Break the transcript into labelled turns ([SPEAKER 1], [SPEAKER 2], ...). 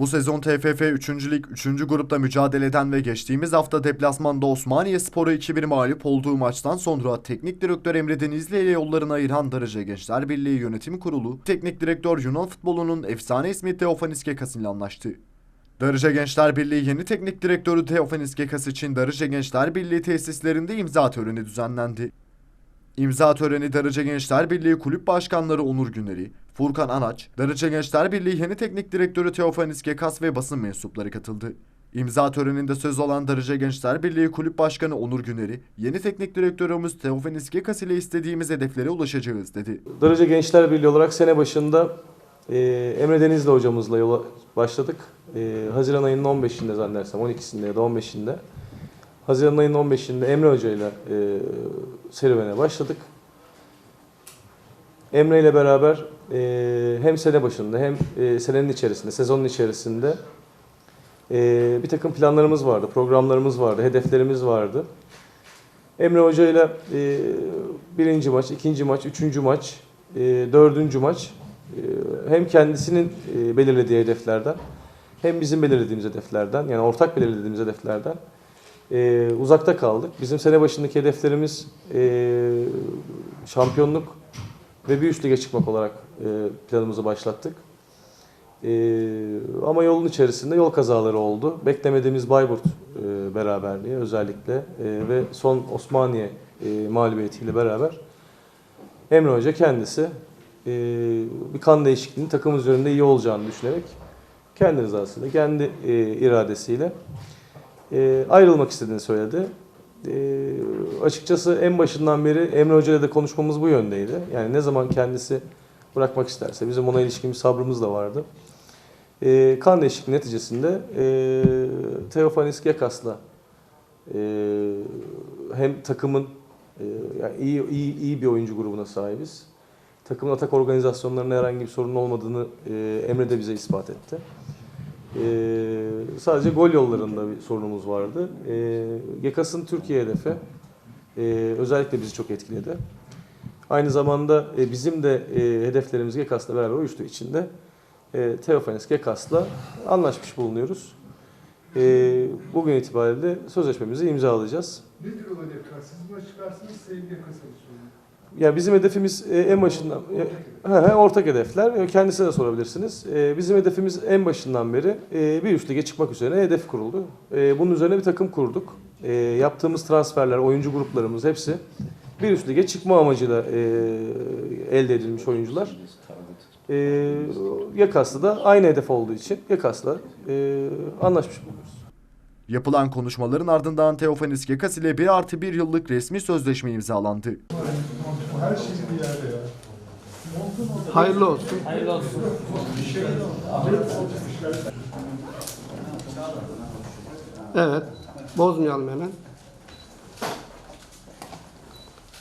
[SPEAKER 1] Bu sezon TFF 3. Lig 3. grupta mücadele eden ve geçtiğimiz hafta deplasmanda Osmaniye Spor'a 2-1 mağlup olduğu maçtan sonra Teknik Direktör Emre Denizli ile yollarını ayıran Darıca Gençler Birliği Yönetim Kurulu, Teknik Direktör Yunan futbolunun efsane ismi Teofanis Gekas ile anlaştı. Darıca Gençler Birliği yeni teknik direktörü Teofanis Gekas için Darıca Gençler Birliği tesislerinde imza töreni düzenlendi. İmza töreni Darıca Gençler Birliği Kulüp Başkanları Onur Güneri, Furkan Anaç, Darıca Gençler Birliği yeni teknik direktörü Teofanis Gekas ve basın mensupları katıldı. İmza töreninde söz alan Darıca Gençler Birliği Kulüp Başkanı Onur Güneri, yeni teknik direktörümüz Teofanis Gekas ile istediğimiz hedeflere ulaşacağız dedi.
[SPEAKER 2] Darıca Gençler Birliği olarak sene başında e, Emre Denizli hocamızla yola başladık. E, Haziran ayının 15'inde zannedersem 12'sinde ya da 15'inde. Haziran ayının 15'inde Emre Hoca ile e, serüvene başladık. Emre ile beraber e, hem sene başında hem e, senenin içerisinde, sezonun içerisinde e, bir takım planlarımız vardı, programlarımız vardı, hedeflerimiz vardı. Emre Hoca ile e, birinci maç, ikinci maç, üçüncü maç, e, dördüncü maç e, hem kendisinin e, belirlediği hedeflerden hem bizim belirlediğimiz hedeflerden yani ortak belirlediğimiz hedeflerden e, uzakta kaldık. Bizim sene başındaki hedeflerimiz e, şampiyonluk ve bir üst lige çıkmak olarak e, planımızı başlattık. E, ama yolun içerisinde yol kazaları oldu. Beklemediğimiz Bayburt e, beraberliği özellikle e, ve son Osmaniye e, mağlubiyetiyle beraber Emre Hoca kendisi e, bir kan değişikliğinin takım üzerinde iyi olacağını düşünerek kendi rızasıyla, kendi e, iradesiyle e, ayrılmak istediğini söyledi. E, açıkçası en başından beri Emre Hoca ile de konuşmamız bu yöndeydi. Yani ne zaman kendisi bırakmak isterse, bizim ona ilişkin bir sabrımız da vardı. E, kan değişikliği neticesinde e, Teofanis Gekas'la e, hem takımın e, yani iyi, iyi, iyi bir oyuncu grubuna sahibiz. Takımın atak organizasyonlarında herhangi bir sorun olmadığını e, Emre de bize ispat etti. E, sadece gol yollarında bir sorunumuz vardı. E, Gekas'ın Türkiye hedefi e, özellikle bizi çok etkiledi. Aynı zamanda e, bizim de e, hedeflerimiz Gekas'la beraber uyuştuğu için de e, Teofanis Gekas'la anlaşmış bulunuyoruz. E, bugün itibariyle sözleşmemizi imzalayacağız.
[SPEAKER 3] Nedir o? Siz mi çıkarsınız, sevgi kasabı
[SPEAKER 2] Ya bizim hedefimiz e, en başından e, ortak hedefler. E, Kendisine de sorabilirsiniz. Bizim hedefimiz en başından beri bir üst lige çıkmak üzerine hedef kuruldu. Bunun üzerine bir takım kurduk. Yaptığımız transferler, oyuncu gruplarımız hepsi bir üst lige çıkma amacıyla elde edilmiş oyuncular. E, Yakas'la da aynı hedef olduğu için Yakas'la anlaşmış bulunuyoruz.
[SPEAKER 1] Yapılan konuşmaların ardından Teofanis Gekas ile 1 artı 1 yıllık resmi sözleşme imzalandı.
[SPEAKER 3] Her şey bir yerde ya.
[SPEAKER 4] Hayırlı olsun.
[SPEAKER 5] Hayırlı olsun.
[SPEAKER 4] Evet. Bozmayalım hemen.